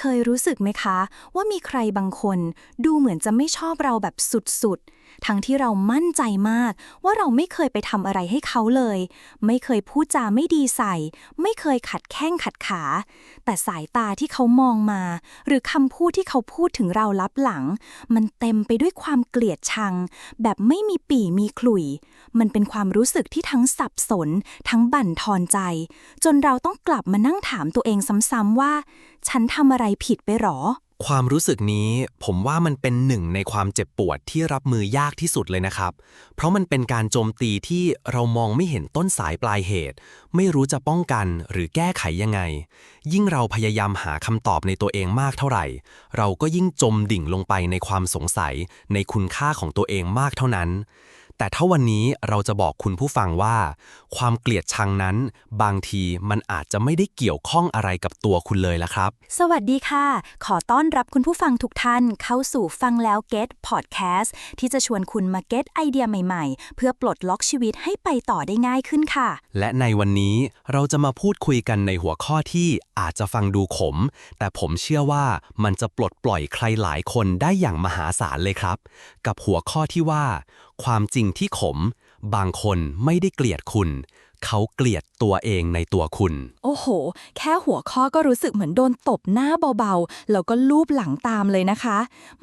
เคยรู้สึกไหมคะ ว่ามีใครบางคนดูเหมือนจะไม่ชอบเราแบบสุดๆ ทั้งที่เรามั่นใจมาก ว่าเราไม่เคยไปทำอะไรให้เขาเลย ไม่เคยพูดจาไม่ดีใส่ ไม่เคยขัดแข้งขัดขา แต่สายตาที่เขามองมา หรือคำพูดที่เขาพูดถึงเราลับหลัง มันเต็มไปด้วยความเกลียดชัง แบบไม่มีปี่มีขลุ่ย มันเป็นความรู้สึกที่ทั้งสับสน ทั้งบั่นทอนใจ จนเราต้องกลับมานั่งถามตัวเองซ้ำๆว่า ฉันทำอะไรผิดไปหรอ ความรู้สึกนี้ผมว่ามันเป็นหนึ่งในความเจ็บปวดที่รับมือยากที่สุดเลยนะครับ เพราะมันเป็นการโจมตีที่เรามองไม่เห็นต้นสายปลายเหตุ ไม่รู้จะป้องกันหรือแก้ไขยังไง ยิ่งเราพยายามหาคำตอบในตัวเองมากเท่าไหร่ เราก็ยิ่งจมดิ่งลงไปในความสงสัยในคุณค่าของตัวเองมากเท่านั้น แต่ถ้าวันนี้เราจะบอกคุณผู้ฟังว่า ความเกลียดชังนั้น บางทีมันอาจจะไม่ได้เกี่ยวข้องอะไรกับตัวคุณเลยละครับ สวัสดีค่ะ ขอต้อนรับคุณผู้ฟังทุกท่านเข้าสู่ฟังแล้ว Get Podcast ที่จะชวนคุณมา get ไอเดียใหม่ๆ เพื่อปลดล็อกชีวิตให้ไปต่อได้ง่ายขึ้นค่ะ และในวันนี้เราจะมาพูดคุยกันในหัวข้อที่อาจจะฟังดูขม แต่ผมเชื่อว่ามันจะปลดปล่อยใครหลายคนได้อย่างมหาศาลเลยครับ กับหัวข้อที่ว่า ความจริงที่ขม บางคนไม่ได้เกลียดคุณ เขาเกลียดตัวเองในตัวคุณ โอ้โห แค่หัวข้อก็รู้สึกเหมือนโดนตบหน้าเบาๆ แล้วก็ลูบหลังตามเลยนะคะ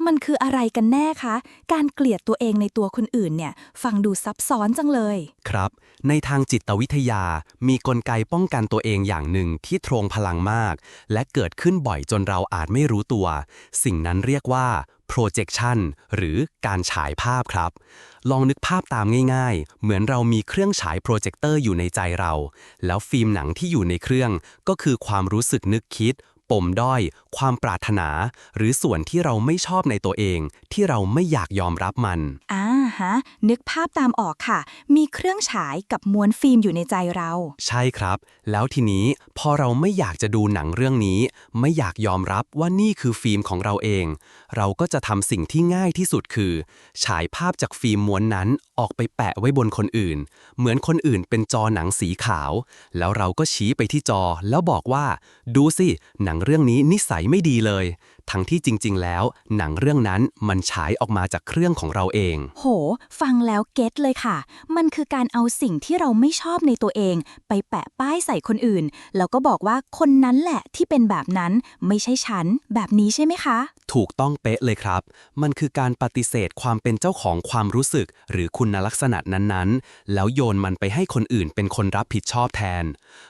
มันคืออะไรกันแน่คะ การเกลียดตัวเองในตัวคนอื่นเนี่ย ฟังดูซับซ้อนจังเลย ครับ ในทางจิตวิทยา มีกลไกป้องกันตัวเองอย่างหนึ่งที่ทรงพลังมาก และเกิดขึ้นบ่อยจนเราอาจไม่รู้ตัว สิ่งนั้นเรียกว่า projection หรือการฉายภาพครับ ลองนึกภาพตามง่ายๆ เหมือนเรามีเครื่องฉายโปรเจคเตอร์อยู่ในใจเรา แล้วฟิล์มหนังที่อยู่ในเครื่องก็คือความรู้สึกนึกคิด ปมด้อย ความปรารถนา หรือส่วนที่เราไม่ชอบในตัวเอง ที่เราไม่อยากยอมรับมัน อ่าฮะ นึกภาพตามออกค่ะ มีเครื่องฉายกับม้วนฟิล์มอยู่ในใจเรา ใช่ครับ แล้วทีนี้พอเราไม่อยากจะดูหนังเรื่องนี้ ไม่อยากยอมรับว่านี่คือฟิล์มของเราเอง เราก็จะทำสิ่งที่ง่ายที่สุดคือ ฉายภาพจากฟิล์มม้วนนั้นออกไปแปะไว้บนคนอื่น เหมือนคนอื่นเป็นจอหนังสีขาว แล้วเราก็ชี้ไปที่จอแล้วบอกว่า ดูสิหนังเรื่องนี้นิสัยไม่ดีเลย ทั้งที่จริง ๆ แล้ว หนังเรื่องนั้นมันฉายออกมาจากเครื่องของเราเอง โห ฟังแล้วเก็ตเลยค่ะ มันคือการเอาสิ่งที่เราไม่ชอบในตัวเอง ไปแปะป้ายใส่คนอื่น แล้วก็บอกว่าคนนั้นแหละที่เป็นแบบนั้นไม่ใช่ฉัน แบบนี้ใช่ไหมคะ ถูกต้องเป๊ะเลยครับ มันคือการปฏิเสธความเป็นเจ้าของความรู้สึก หรือคุณลักษณะนั้นๆ แล้วโยนมันไปให้คนอื่นเป็นคนรับผิดชอบแทน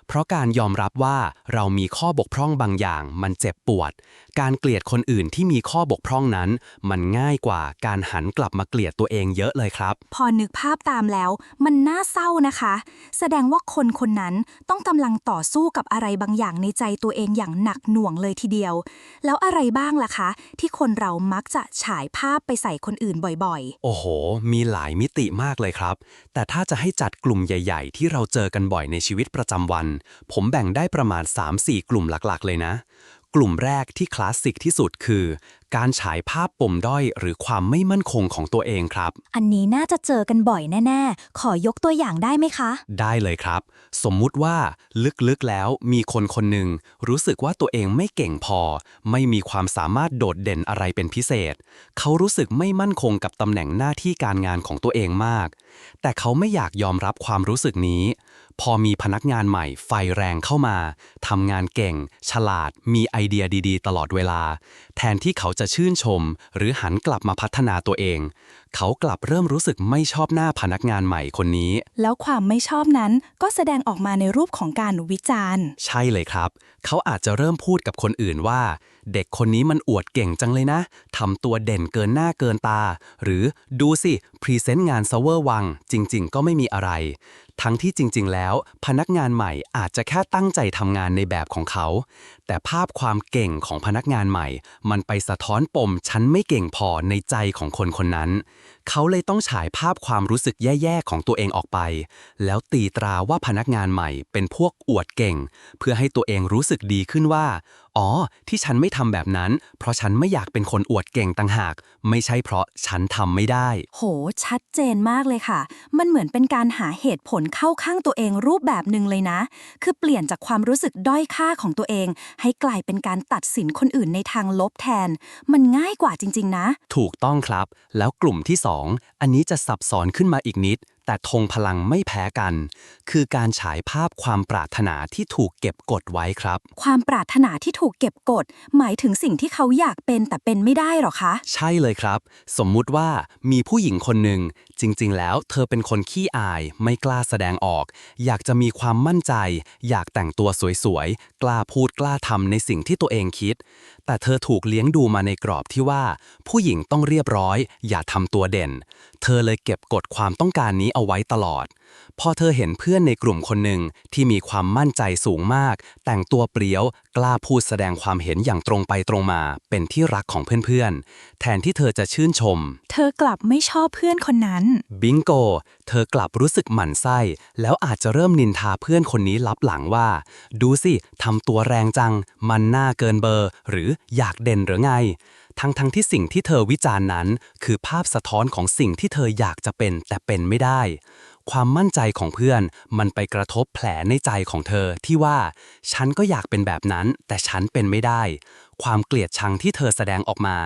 เพราะการยอมรับว่าเรามีข้อบกพร่องบางอย่าง มันเจ็บปวด การเกลียดคนอื่นที่มีข้อบกพร่องนั้น มันง่ายกว่าการหันกลับมาเกลียดตัวเองเยอะเลยครับ พอนึกภาพตามแล้ว มันน่าเศร้านะคะ แสดงว่าคนคนนั้นต้องกำลังต่อสู้กับอะไรบางอย่างในใจตัวเองอย่างหนักหน่วงเลยทีเดียว แล้วอะไรบ้างล่ะคะ ที่คนเรามักจะฉายภาพไปใส่คนอื่นบ่อยโอ้โห มีหลายมิติมากเลยครับ แต่ถ้าจะให้จัดกลุ่มใหญ่ ๆ ที่เราเจอกันบ่อยในชีวิตประจำวัน ผมแบ่งได้ประมาณ 3-4 กลุ่มหลักๆ เลยนะ กลุ่มแรกที่คลาสสิกที่สุดคือ การฉายภาพปมด้อยหรือความไม่มั่นคงของตัวเองครับๆอันนี้น่าจะเจอกันบ่อยแน่ ๆ ขอยกตัวอย่างได้ไหมคะ ได้เลยครับ สมมุติว่าลึกๆแล้วมีคนคนหนึ่งรู้สึกว่าตัวเองไม่เก่งพอ ไม่มีความสามารถโดดเด่นอะไรเป็นพิเศษ เขารู้สึกไม่มั่นคงกับตำแหน่งหน้าที่การงานของตัวเองมาก แต่เขาไม่อยากยอมรับความรู้สึกนี้ พอมีพนักงานใหม่ไฟแรงเข้ามาทำงานเก่ง ฉลาด มีไอเดียดีๆ ตลอดเวลา แทนที่เขาจะชื่นชม หรือหันกลับมาพัฒนาตัวเอง เขากลับเริ่มรู้สึกไม่ชอบหน้าพนักงานใหม่คนนี้ แล้วความไม่ชอบนั้นก็แสดงออกมาในรูปของการวิจารณ์ ใช่เลยครับ เขาอาจจะเริ่มพูดกับคนอื่นว่า เด็กคนนี้มันอวดเก่งจังเลยนะ ทำตัวเด่นเกินหน้าเกินตา หรือดูสิ พรีเซนต์งานเซเวอร์วัง จริง ๆ ก็ไม่มีอะไร ทั้งที่จริง ๆ แล้ว พนักงานใหม่อาจจะแค่ตั้งใจทำงานในแบบของเขา แต่ภาพความเก่งของพนักงานใหม่ มันไปสะท้อนปมฉันไม่เก่งพอในใจของคนคนนั้น เขาเลยต้องฉายภาพความรู้สึกแย่ๆของตัวเองออกไป แล้วตีตราว่าพนักงานใหม่เป็นพวกอวดเก่ง เพื่อให้ตัวเองรู้สึกดีขึ้นว่า อ๋อ ที่ฉันไม่ทำแบบนั้น เพราะฉันไม่อยากเป็นคนอวดเก่งต่างหาก ไม่ใช่เพราะฉันทำไม่ได้ โห ชัดเจนมากเลยค่ะ มันเหมือนเป็นการหาเหตุผลเข้าข้างตัวเองรูปแบบหนึ่งเลยนะ คือเปลี่ยนจากความรู้สึกด้อยค่าของตัวเอง ให้กลายเป็นการตัดสินคนอื่นในทางลบแทน มันง่ายกว่าจริง ๆ นะ ถูกต้องครับ แล้วกลุ่มที่2อันนี้จะซับซ้อนขึ้นมาอีกนิด แต่ธงพลังไม่แพ้กัน คือการฉายภาพความปรารถนาที่ถูกเก็บกดไว้ครับ ความปรารถนาที่ถูกเก็บกด หมายถึงสิ่งที่เขาอยากเป็นแต่เป็นไม่ได้หรอคะ ใช่เลยครับ สมมุติว่ามีผู้หญิงคนหนึ่ง จริง ๆ แล้วเธอเป็นคนขี้อาย ไม่กล้าแสดงออก อยากจะมีความมั่นใจ อยากแต่งตัวสวยๆ กล้าพูดกล้าทำในสิ่งที่ตัวเองคิด แต่เธอถูกเลี้ยงดูมาในกรอบที่ว่า ผู้หญิงต้องเรียบร้อย อย่าทำตัวเด่นเธอเลยเก็บกดความต้องการนี้เอาไว้ตลอด พอเธอเห็นเพื่อนในกลุ่มคนหนึ่งที่มีความมั่นใจสูงมาก แต่งตัวเปรี้ยว กล้าพูดแสดงความเห็นอย่างตรงไปตรงมา เป็นที่รักของเพื่อนๆ แทนที่เธอจะชื่นชม เธอกลับไม่ชอบเพื่อนคนนั้น บิงโก เธอกลับรู้สึกหมั่นไส้ แล้วอาจจะเริ่มนินทาเพื่อนคนนี้ลับหลังว่า ดูสิทำตัวแรงจัง มันหน้าเกินเบอร์ หรืออยากเด่นหรือไง ทั้งทั้งที่สิ่งที่เธอวิจารณ์นั้น คือภาพสะท้อนของสิ่งที่เธออยากจะเป็นแต่เป็นไม่ได้ ความมั่นใจของเพื่อนมันไปกระทบแผลในใจของเธอที่ว่า ฉันก็อยากเป็นแบบนั้น แต่ฉันเป็นไม่ได้ ความเกลียดชังที่เธอแสดงออกมา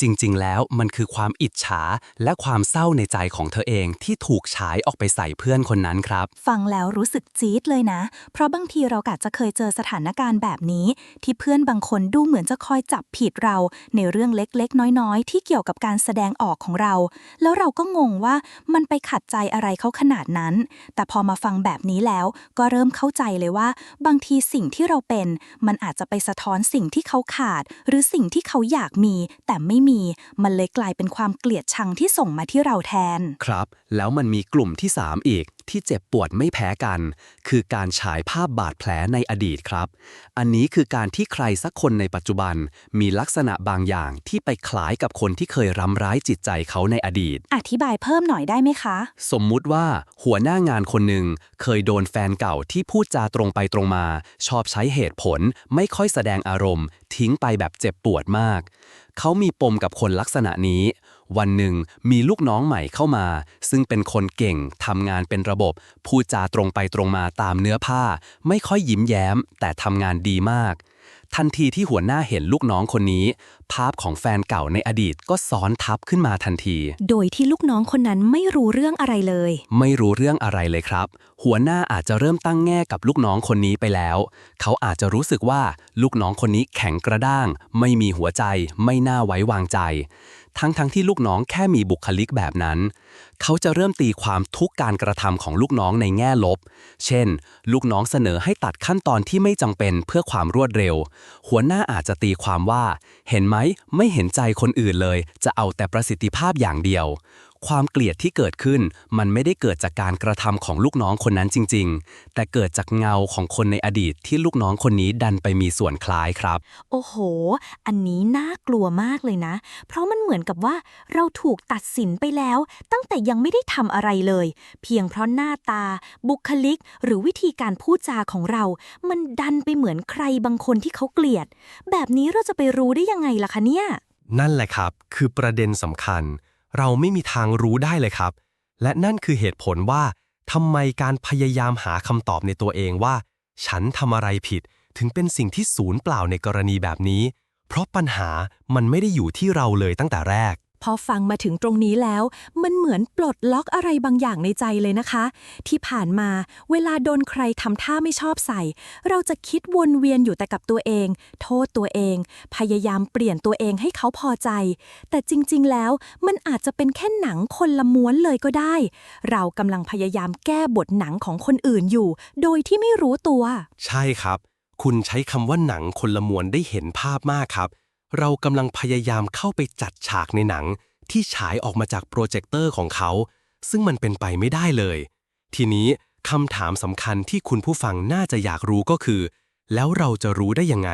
จริงๆ แล้วมันคือความอิจฉาและความเศร้าในใจของเธอเองที่ถูกฉายออกไปใส่เพื่อนคนนั้นครับ ฟังแล้วรู้สึกจี๊ดเลยนะ เพราะบางทีเราอาจจะเคยเจอสถานการณ์แบบนี้ ที่เพื่อนบางคนดูเหมือนจะคอยจับผิดเรา ในเรื่องเล็กๆ น้อยๆ ที่เกี่ยวกับการแสดงออกของเรา แล้วเราก็งงว่ามันไปขัดใจอะไรเขาขนาดนั้น แต่พอมาฟังแบบนี้แล้ว ก็เริ่มเข้าใจเลยว่า บางทีสิ่งที่เราเป็น มันอาจจะไปสะท้อนสิ่งที่เขาขาด หรือสิ่งที่เขาอยากมีแต่ไม่มีมันเลยกลายเป็นความเกลียดชังที่ส่งมาที่เราแทน ครับ แล้วมันมีกลุ่มที่ 3 อีกที่เจ็บปวดไม่แพ้กัน คือการฉายภาพบาดแผลในอดีตครับ อันนี้คือการที่ใครสักคนในปัจจุบัน มีลักษณะบางอย่างที่ไปคล้ายกับคนที่เคยรำร้ายจิตใจเขาในอดีต อธิบายเพิ่มหน่อยได้ไหมคะ สมมุติว่าหัวหน้างานคนหนึ่งเคยโดนแฟนเก่าที่พูดจาตรงไปตรงมา ชอบใช้เหตุผล ไม่ค่อยแสดงอารมณ์ ทิ้งไปแบบเจ็บปวดมาก เขามีปมกับคนลักษณะนี้ วันหนึ่งมีลูกน้องใหม่เข้ามา ซึ่งเป็นคนเก่งทำงานเป็นระบบ พูดจาตรงไปตรงมาตามเนื้อผ้า ไม่ค่อยยิ้มแย้ม แต่ทำงานดีมาก ทันทีที่หัวหน้าเห็นลูกน้องคนนี้ ภาพของแฟนเก่าในอดีตก็ซ้อนทับขึ้นมาทันที โดยที่ลูกน้องคนนั้นไม่รู้เรื่องอะไรเลย ไม่รู้เรื่องอะไรเลยครับ หัวหน้าอาจจะเริ่มตั้งแง่กับลูกน้องคนนี้ไปแล้ว เขาอาจจะรู้สึกว่าลูกน้องคนนี้แข็งกระด้าง ไม่มีหัวใจ ไม่น่าไว้วางใจ ทั้งๆทที่ลูกน้องแค่มีบุคลิกแบบนั้น เขาจะเริ่มตีความทุกการกระทำของลูกน้องในแง่ลบ เช่น ลูกน้องเสนอให้ตัดขั้นตอนที่ไม่จำเป็นเพื่อความรวดเร็ว หัวหน้าอาจจะตีความว่า เห็นไหมไม่เห็นใจคนอื่นเลย จะเอาแต่ประสิทธิภาพอย่างเดียว ความเกลียดที่เกิดขึ้น มันไม่ได้เกิดจากการกระทำของลูกน้องคนนั้นจริง ๆ แต่เกิดจากเงาของคนในอดีตที่ลูกน้องคนนี้ดันไปมีส่วนคล้ายครับ โอ้โห อันนี้น่ากลัวมากเลยนะ เพราะมันเหมือนกับว่าเราถูกตัดสินไปแล้ว ตั้งแต่ยังไม่ได้ทำอะไรเลย เพียงเพราะหน้าตา บุคลิก หรือวิธีการพูดจาของเรา มันดันไปเหมือนใครบางคนที่เขาเกลียด แบบนี้เราจะไปรู้ได้ยังไงล่ะคะเนี่ย นั่นแหละครับ คือประเด็นสำคัญ เราไม่มีทางรู้ได้เลยครับ และนั่นคือเหตุผลว่าทำไมการพยายามหาคำตอบในตัวเองว่า ฉันทำอะไรผิดถึงเป็นสิ่งที่ศูนย์เปล่าในกรณีแบบนี้ เพราะปัญหามันไม่ได้อยู่ที่เราเลยตั้งแต่แรก พอฟังมาถึงตรงนี้แล้ว มันเหมือนปลดล็อกอะไรบางอย่างในใจเลยนะคะ ที่ผ่านมาเวลาโดนใครทำท่าไม่ชอบใส่ เราจะคิดวนเวียนอยู่แต่กับตัวเอง โทษตัวเอง พยายามเปลี่ยนตัวเองให้เขาพอใจ แต่จริง ๆ แล้วมันอาจจะเป็นแค่หนังคนละม้วนเลยก็ได้ เรากำลังพยายามแก้บทหนังของคนอื่นอยู่ โดยที่ไม่รู้ตัว ใช่ครับ คุณใช้คำว่าหนังคนละมวลได้เห็นภาพมากครับ เรากำลังพยายามเข้าไปจัดฉากในหนังที่ฉายออกมาจากโปรเจคเตอร์ของเขา ซึ่งมันเป็นไปไม่ได้เลย ทีนี้คำถามสำคัญที่คุณผู้ฟังน่าจะอยากรู้ก็คือ แล้วเราจะรู้ได้ยังไง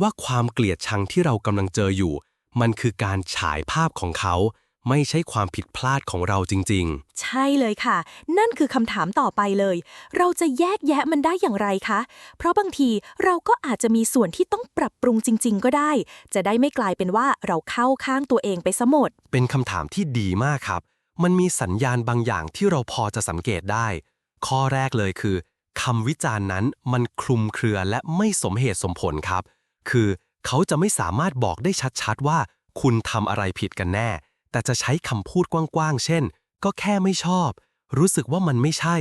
ว่าความเกลียดชังที่เรากำลังเจออยู่ มันคือการฉายภาพของเขา ไม่ใช่ความผิดพลาดของเราจริงใช่เลยค่ะ นั่นคือคำถามต่อไปเลย เราจะแยกแยะมันได้อย่างไรคะ เพราะบางทีเราก็อาจจะมีส่วนที่ต้องปรับปรุงจริง ๆ ก็ได้ จะได้ไม่กลายเป็นว่าเราเข้าข้างตัวเองไปซะหมดๆเป็นคำถามที่ดีมากครับ มันมีสัญญาณบางอย่างที่เราพอจะสังเกตได้ ข้อแรกเลยคือคำวิจารณ์นั้นมันคลุมเครือและไม่สมเหตุสมผลครับ คือเขาจะไม่สามารถบอกได้ชัดๆว่า คุณทำอะไรผิดกันแน่ แต่จะใช้คำพูดกว้างๆ เช่น ก็แค่ไม่ชอบ รู้สึกว่ามันไม่ใช่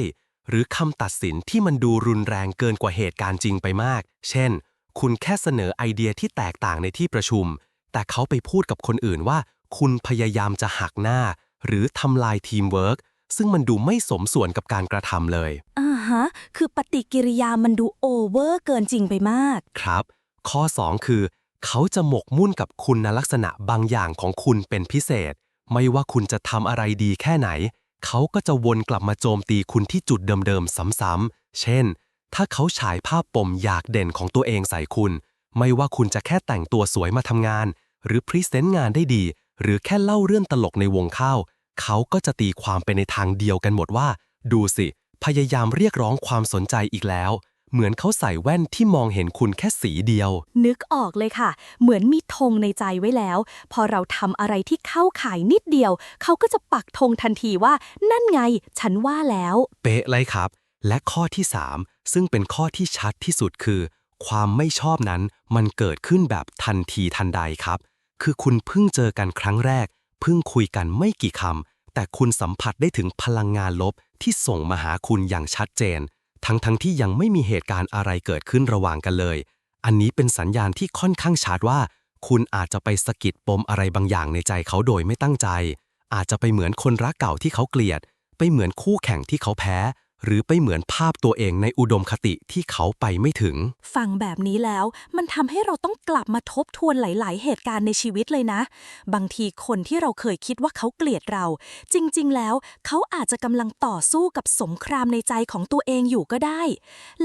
หรือคำตัดสินที่มันดูรุนแรงเกินกว่าเหตุการณ์จริงไปมาก เช่น คุณแค่เสนอไอเดียที่แตกต่างในที่ประชุม แต่เขาไปพูดกับคนอื่นว่า คุณพยายามจะหักหน้า หรือทำลายทีมเวิร์กซึ่งมันดูไม่สมส่วนกับการกระทำเลย อ่าฮะ คือปฏิกิริยามันดูโอเวอร์เกินจริงไปมาก ครับ ข้อ 2 คือ เขาจะหมกมุ่นกับคุณลักษณะบางอย่างของคุณเป็นพิเศษ ไม่ว่าคุณจะทำอะไรดีแค่ไหน เขาก็จะวนกลับมาโจมตีคุณที่จุดเดิมๆ ซ้ำๆ เช่น ถ้าเขาฉายภาพปมอยากเด่นของตัวเองใส่คุณ ไม่ว่าคุณจะแค่แต่งตัวสวยมาทำงาน หรือพรีเซนต์งานได้ดี หรือแค่เล่าเรื่องตลกในวงข้าว เขาก็จะตีความไปในทางเดียวกันหมดว่า ดูสิ พยายามเรียกร้องความสนใจอีกแล้ว เหมือนเขาใส่แว่นที่มองเห็นคุณแค่สีเดียว นึกออกเลยค่ะ เหมือนมีธงในใจไว้แล้ว พอเราทำอะไรที่เข้าข่ายนิดเดียว เขาก็จะปักธงทันทีว่า นั่นไง ฉันว่าแล้ว เป๊ะเลยครับ และข้อที่ 3 ซึ่งเป็นข้อที่ชัดที่สุดคือ ความไม่ชอบนั้นมันเกิดขึ้นแบบทันทีทันใดครับ คือคุณเพิ่งเจอกันครั้งแรก เพิ่งคุยกันไม่กี่คำแต่คุณสัมผัสได้ถึงพลังงานลบที่ส่งมาหาคุณอย่างชัดเจน ทั้งทั้งที่ยังไม่มีเหตุการณ์อะไรเกิดขึ้นระหว่างกันเลย อันนี้เป็นสัญญาณที่ค่อนข้างชัดว่า คุณอาจจะไปสะกิดปมอะไรบางอย่างในใจเขาโดยไม่ตั้งใจ อาจจะไปเหมือนคนรักเก่าที่เขาเกลียด ไปเหมือนคู่แข่งที่เขาแพ้ หรือไปเหมือนภาพตัวเองในอุดมคติที่เขาไปไม่ถึง ฟังแบบนี้แล้วมันทำให้เราต้องกลับมาทบทวนหลาย ๆ เหตุการณ์ในชีวิตเลยนะ บางทีคนที่เราเคยคิดว่าเขาเกลียดเรา จริง ๆ แล้ว เขาอาจจะกำลังต่อสู้กับสงครามในใจของตัวเองอยู่ก็ได้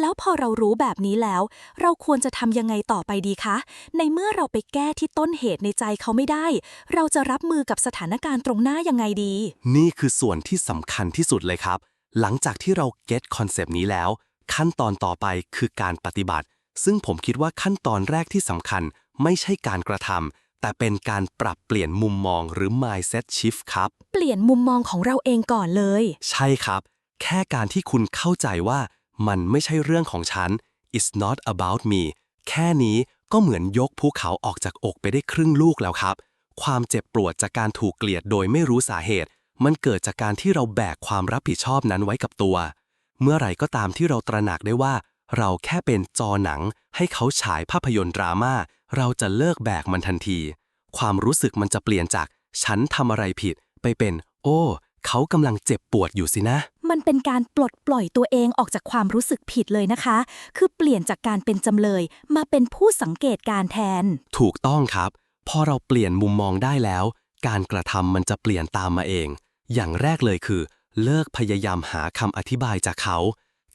แล้วพอเรารู้แบบนี้แล้ว เราควรจะทำยังไงต่อไปดีคะ ในเมื่อเราไปแก้ที่ต้นเหตุในใจเขาไม่ได้ เราจะรับมือกับสถานการณ์ตรงหน้ายังไงดี นี่คือส่วนที่สำคัญที่สุดเลยครับ หลังจากที่เราเก็ตคอนเซปต์นี้แล้ว ขั้นตอนต่อไปคือการปฏิบัติ ซึ่งผมคิดว่าขั้นตอนแรกที่สำคัญ ไม่ใช่การกระทำแต่เป็นการปรับเปลี่ยนมุมมองหรือ mindset shift ครับ เปลี่ยนมุมมองของเราเองก่อนเลย ใช่ครับ แค่การที่คุณเข้าใจว่ามันไม่ใช่เรื่องของฉัน it's not about me แค่นี้ก็เหมือนยกภูเขาออกจากอกไปได้ครึ่งลูกแล้วครับ ความเจ็บปวดจากการถูกเกลียดโดยไม่รู้สาเหตุ มันเกิดจากการที่เราแบกความรับผิดชอบนั้นไว้กับตัว เมื่อไหร่ก็ตามที่เราตระหนักได้ว่า เราแค่เป็นจอหนัง ให้เขาฉายภาพยนตร์ดราม่า เราจะเลิกแบกมันทันที ความรู้สึกมันจะเปลี่ยนจาก ฉันทำอะไรผิด ไปเป็น โอ้ เขากำลังเจ็บปวดอยู่สินะ มันเป็นการปลดปล่อยตัวเองออกจากความรู้สึกผิดเลยนะคะ คือเปลี่ยนจากการเป็นจำเลย มาเป็นผู้สังเกตการแทน ถูกต้องครับ พอเราเปลี่ยนมุมมองได้แล้ว การกระทำมันจะเปลี่ยนตามมาเอง อย่างแรกเลยคือ เลิกพยายามหาคำอธิบายจากเขา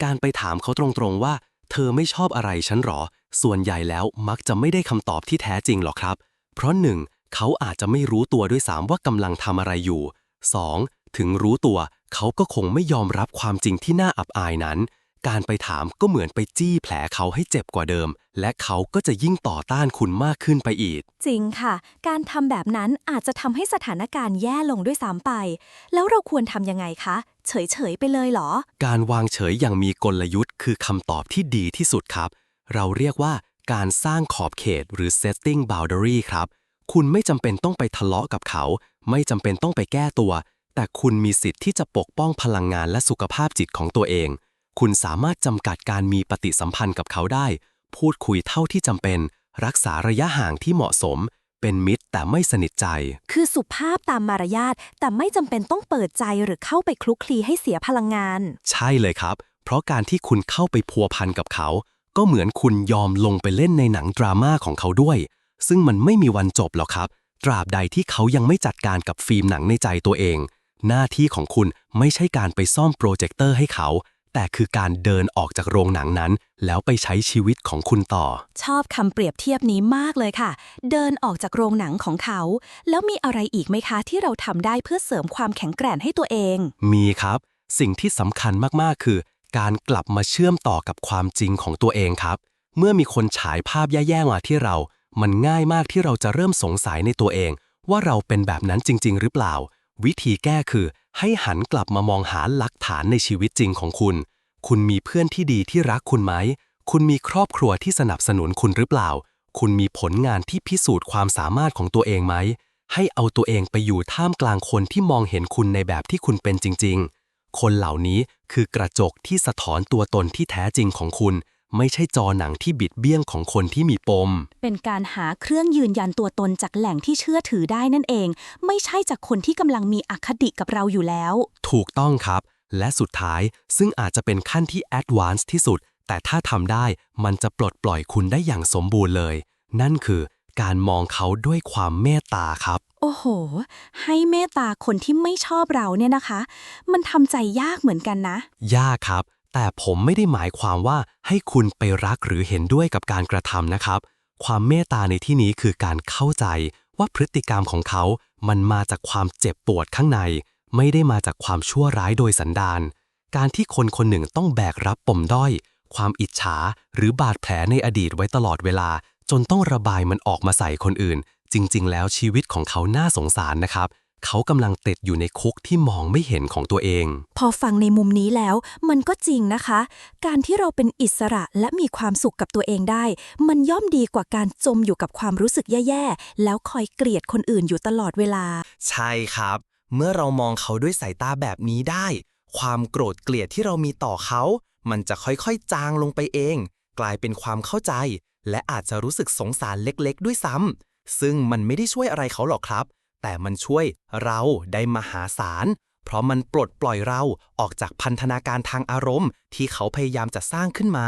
การไปถามเขาตรงๆว่า เธอไม่ชอบอะไรฉันหรอ ส่วนใหญ่แล้วมักจะไม่ได้คำตอบที่แท้จริงหรอกครับ เพราะหนึ่งเขาอาจจะไม่รู้ตัวด้วยซ้ำว่ากำลังทำอะไรอยู่ 2. ถึงรู้ตัว เขาก็คงไม่ยอมรับความจริงที่น่าอับอายนั้น การไปถามก็เหมือนไปจี้แผลเขาให้เจ็บกว่าเดิม และเขาก็จะยิ่งต่อต้านคุณมากขึ้นไปอีก จริงค่ะ การทำแบบนั้นอาจจะทำให้สถานการณ์แย่ลงด้วยซ้ำไป แล้วเราควรทำยังไงคะ เฉย ๆ ไปเลยเหรอ การวางเฉยอย่างมีกลยุทธ์ คือคำตอบที่ดีที่สุดครับ เราเรียกว่าการสร้างขอบเขตหรือ setting boundary ครับ คุณไม่จำเป็นต้องไปทะเลาะกับเขา ไม่จำเป็นต้องไปแก้ตัว แต่คุณมีสิทธิ์ที่จะปกป้องพลังงานและสุขภาพจิตของตัวเอง คุณสามารถจำกัดการมีปฏิสัมพันธ์กับเขาได้ พูดคุยเท่าที่จำเป็น รักษาระยะห่างที่เหมาะสม เป็นมิตรแต่ไม่สนิทใจ คือสุภาพตามมารยาท แต่ไม่จำเป็นต้องเปิดใจหรือเข้าไปคลุกคลีให้เสียพลังงาน ใช่เลยครับ เพราะการที่คุณเข้าไปพัวพันกับเขา ก็เหมือนคุณยอมลงไปเล่นในหนังดราม่าของเขาด้วย ซึ่งมันไม่มีวันจบหรอกครับ ตราบใดที่เขายังไม่จัดการกับฟิล์มหนังในใจตัวเอง หน้าที่ของคุณไม่ใช่การไปซ่อมโปรเจคเตอร์ให้เขา แต่คือการเดินออกจากโรงหนังนั้น แล้วไปใช้ชีวิตของคุณต่อ ชอบคำเปรียบเทียบนี้มากเลยค่ะ เดินออกจากโรงหนังของเขา แล้วมีอะไรอีกไหมคะ ที่เราทำได้เพื่อเสริมความแข็งแกร่งให้ตัวเอง มีครับ สิ่งที่สำคัญมากๆ คือ การกลับมาเชื่อมต่อกับความจริงของตัวเองครับ เมื่อมีคนฉายภาพแย่ๆมาที่เรา มันง่ายมากที่เราจะเริ่มสงสัยในตัวเอง ว่าเราเป็นแบบนั้นจริง ๆ หรือเปล่า วิธีแก้คือ ให้หันกลับมามองหาหลักฐานในชีวิตจริงของคุณ คุณมีเพื่อนที่ดีที่รักคุณไหม คุณมีครอบครัวที่สนับสนุนคุณหรือเปล่า คุณมีผลงานที่พิสูจน์ความสามารถของตัวเองไหม ให้เอาตัวเองไปอยู่ท่ามกลางคนที่มองเห็นคุณในแบบที่คุณเป็นจริง ๆ คนเหล่านี้คือกระจกที่สะท้อนตัวตนที่แท้จริงของคุณ ไม่ใช่จอหนังที่บิดเบี้ยงของคนที่มีปม เป็นการหาเครื่องยืนยันตัวตนจากแหล่งที่เชื่อถือได้นั่นเอง ไม่ใช่จากคนที่กำลังมีอคติกับเราอยู่แล้ว ถูกต้องครับ และสุดท้ายซึ่งอาจจะเป็นขั้นที่แอดวานซ์ที่สุด แต่ถ้าทำได้มันจะปลดปล่อยคุณได้อย่างสมบูรณ์เลย นั่นคือการมองเขาด้วยความเมตตาครับ โอ้โห ให้เมตตาคนที่ไม่ชอบเราเนี่ยนะคะ มันทำใจยากเหมือนกันนะ ยากครับ แต่ผมไม่ได้หมายความว่าให้คุณไปรักหรือเห็นด้วยกับการกระทำนะครับ ความเมตตาในที่นี้คือการเข้าใจว่าพฤติกรรมของเขา มันมาจากความเจ็บปวดข้างใน ไม่ได้มาจากความชั่วร้ายโดยสันดาน การที่คนคนหนึ่งต้องแบกรับปมด้อย ความอิจฉา หรือบาดแผลในอดีตไว้ตลอดเวลา จนต้องระบายมันออกมาใส่คนอื่น จริง ๆ แล้วชีวิตของเขาน่าสงสารนะครับ เขากำลังติดอยู่ในคุกที่มองไม่เห็นของตัวเอง พอฟังในมุมนี้แล้ว มันก็จริงนะคะ การที่เราเป็นอิสระและมีความสุขกับตัวเองได้ มันย่อมดีกว่าการจมอยู่กับความรู้สึกแย่ๆ แล้วคอยเกลียดคนอื่นอยู่ตลอดเวลา ใช่ครับ เมื่อเรามองเขาด้วยสายตาแบบนี้ได้ ความโกรธเกลียดที่เรามีต่อเขา มันจะค่อยๆ จางลงไปเอง กลายเป็นความเข้าใจ และอาจจะรู้สึกสงสารเล็กๆ ด้วยซ้ำซึ่งมันไม่ได้ช่วยอะไรเขาหรอกครับ แต่มันช่วยเราได้มหาศาล เพราะมันปลดปล่อยเราออกจากพันธนาการทางอารมณ์ ที่เขาพยายามจะสร้างขึ้นมา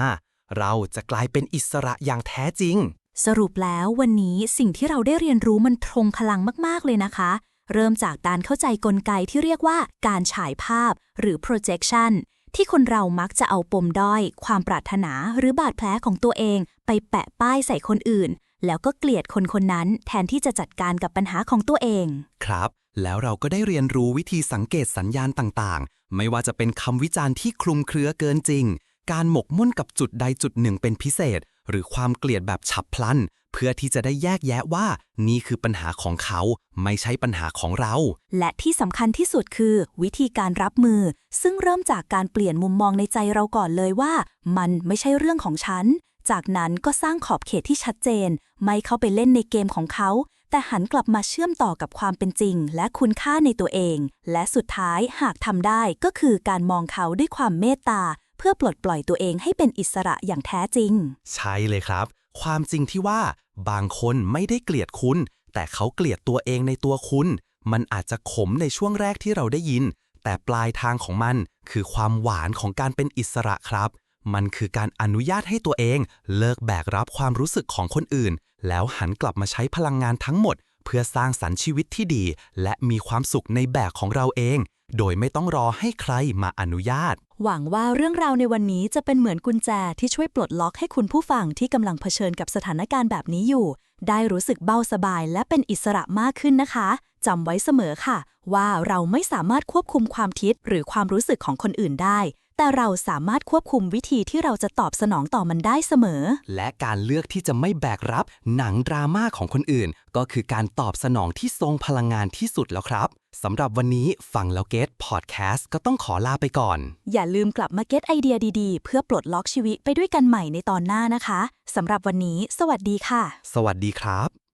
เราจะกลายเป็นอิสระอย่างแท้จริง สรุปแล้ววันนี้สิ่งที่เราได้เรียนรู้มันทรงพลังมากๆเลยนะคะ เริ่มจากการเข้าใจกลไกที่เรียกว่าการฉายภาพ หรือ projection ที่คนเรามักจะเอาปมด้อย ความปรารถนาหรือบาดแผลของตัวเอง ไปแปะป้ายใส่คนอื่น แล้วก็เกลียดคนคนนั้นแทนที่จะจัดการกับปัญหาของตัวเอง ครับ แล้วเราก็ได้เรียนรู้วิธีสังเกตสัญญาณต่างๆ ไม่ว่าจะเป็นคำวิจารณ์ที่คลุมเครือเกินจริง การหมกมุ่นกับจุดใดจุดหนึ่งเป็นพิเศษ หรือความเกลียดแบบฉับพลัน เพื่อที่จะได้แยกแยะว่า นี่คือปัญหาของเขา ไม่ใช่ปัญหาของเรา และที่สำคัญที่สุดคือ วิธีการรับมือ ซึ่งเริ่มจากการเปลี่ยนมุมมองในใจเราก่อนเลยว่า มันไม่ใช่เรื่องของฉัน จากนั้นก็สร้างขอบเขตที่ชัดเจน ไม่เข้าไปเล่นในเกมของเขา แต่หันกลับมาเชื่อมต่อกับความเป็นจริง และคุณค่าในตัวเอง และสุดท้ายหากทำได้ก็คือการมองเขาด้วยความเมตตา เพื่อปลดปล่อยตัวเองให้เป็นอิสระอย่างแท้จริง ใช่เลยครับ ความจริงที่ว่า บางคนไม่ได้เกลียดคุณ แต่เขาเกลียดตัวเองในตัวคุณ มันอาจจะขมในช่วงแรกที่เราได้ยิน แต่ปลายทางของมันคือความหวานของการเป็นอิสระครับ มันคือการอนุญาตให้ตัวเองเลิกแบกรับความรู้สึกของคนอื่น แล้วหันกลับมาใช้พลังงานทั้งหมด เพื่อสร้างสรรค์ชีวิตที่ดี และมีความสุขในแบบของเราเอง โดยไม่ต้องรอให้ใครมาอนุญาต หวังว่าเรื่องราวในวันนี้จะเป็นเหมือนกุญแจที่ช่วยปลดล็อกให้คุณผู้ฟังที่กำลังเผชิญกับสถานการณ์แบบนี้อยู่ ได้รู้สึกเบาสบายและเป็นอิสระมากขึ้นนะคะจำไว้เสมอค่ะ ว่าเราไม่สามารถควบคุมความคิดหรือความรู้สึกของคนอื่นได้ แต่เราสามารถควบคุมวิธีที่เราจะตอบสนองต่อมันได้เสมอ และการเลือกที่จะไม่แบกรับหนังดราม่าของคนอื่น ก็คือการตอบสนองที่ทรงพลังงานที่สุดแล้วครับสำหรับวันนี้ฟังแล้วเกตพอดแคสต์ก็ต้องขอลาไปก่อน อย่าลืมกลับมาเก็ตไอเดียดีๆ เพื่อปลดล็อกชีวิตไปด้วยกันใหม่ในตอนหน้านะคะสำหรับวันนี้ สวัสดีค่ะ สวัสดีครับ